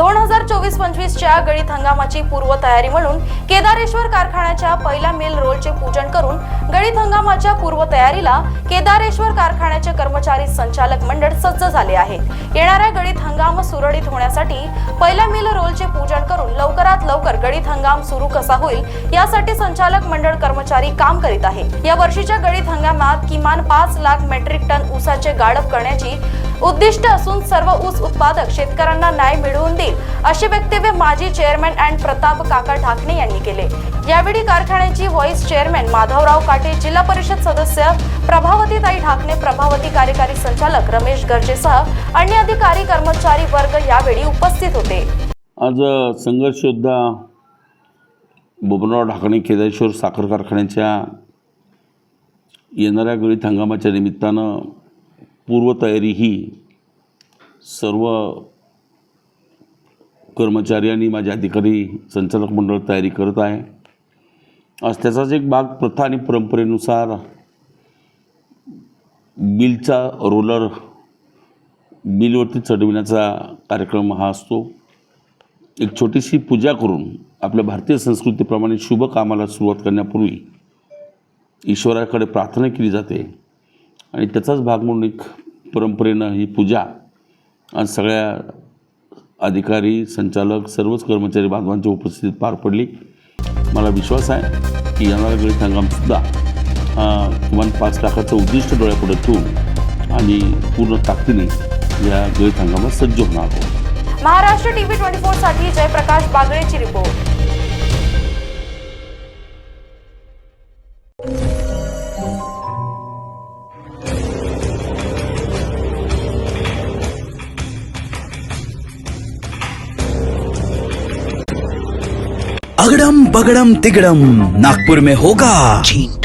दोन हजार चोवीस पंचवीसच्या गळीत हंगामाची पूर्वतयारी म्हणून केदारेश्वर कारखान्याच्या पहिल्या मिल रोलचे पूजन करून गळीत हंगामाच्या पूर्वतयारीला केदारेश्वर कारखान्याचे कर्मचारी संचालक मंडळ सज्ज झाले आहेत येणाऱ्या गळीत हंगाम सुरळीत होण्यासाठी पहिल्या मिल रोलचे पूजन करून लवकरात गणित हंगाम सुरू कसा होईल यासाठी संचालक मंडळ कर्मचारी काम करीत आहे. या वर्षीच्या गणित हंगामात किमान पाच लाख मेट्रिक टन ऊसाचे गाळप करण्याची उद्दिष्ट असून सर्व ऊस उत्पादक शेतकऱ्यांना न्याय मिळवून देईल असे वक्तव्य माजी चेअरमॅन अँड प्रताप काका ढाकणे यांनी केले. यावेळी कारखान्याची व्हॉइस चेअरमॅन माधवराव काटे जिल्हा परिषद सदस्य प्रभावतीताई ढाकणे प्रभावती कार्यकारी संचालक रमेश गरजेसह अन्य अधिकारी कर्मचारी वर्ग यावेळी उपस्थित होते. आज संघर्ष योद्धा बोबनराव ढाकणे केदारेश्वर साखर कारखान्याच्या येणाऱ्या गळीत हंगामाच्या निमित्तानं पूर्वतयारी ही सर्व कर्मचारी आणि माझे अधिकारी संचालक मंडळ तयारी करत आहे. आज त्याचाच एक भाग प्रथा आणि परंपरेनुसार बिलचा रोलर बिलवरती चढविण्याचा कार्यक्रम हा असतो. एक छोटीशी पूजा करून आपल्या भारतीय संस्कृतीप्रमाणे शुभ कामाला सुरुवात करण्यापूर्वी ईश्वराकडे प्रार्थना केली जाते. आणि त्याचाच भाग म्हणून एक परंपरेनं ही पूजा आणि सगळ्या अधिकारी संचालक सर्वच कर्मचारी बांधवांच्या उपस्थितीत पार पडली. मला विश्वास आहे की येणारा गणित हंगामसुद्धा किमान पाच लाखाचं उद्दिष्ट डोळ्यापुढे ठेवून आणि पूर्ण ताकदीने या गळीत हंगामात सज्ज होणार आहोत. महाराष्ट्र टीव्ही ट्वेंटी फोरसाठी जयप्रकाश बागळेची रिपोर्ट. अगड़म बगड़म तिगड़म नागपुर में होगा।